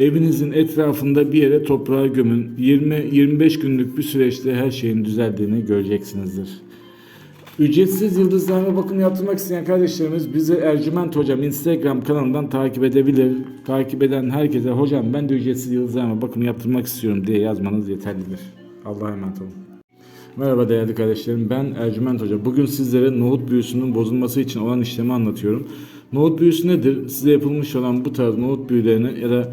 Evinizin etrafında bir yere toprağa gömün. 20-25 günlük bir süreçte her şeyin düzeldiğini göreceksinizdir. Ücretsiz yıldızlarına bakım yaptırmak isteyen kardeşlerimiz bizi Ercüment Hocam Instagram kanalından takip edebilir. Takip eden herkese hocam ben de ücretsiz yıldızlarına bakım yaptırmak istiyorum diye yazmanız yeterlidir. Allah'a emanet olun. Merhaba değerli kardeşlerim ben Ercüment Hoca. Bugün sizlere nohut büyüsünün bozulması için olan işlemi anlatıyorum. Nohut büyüsü nedir? Size yapılmış olan bu tarz nohut büyülerini ya da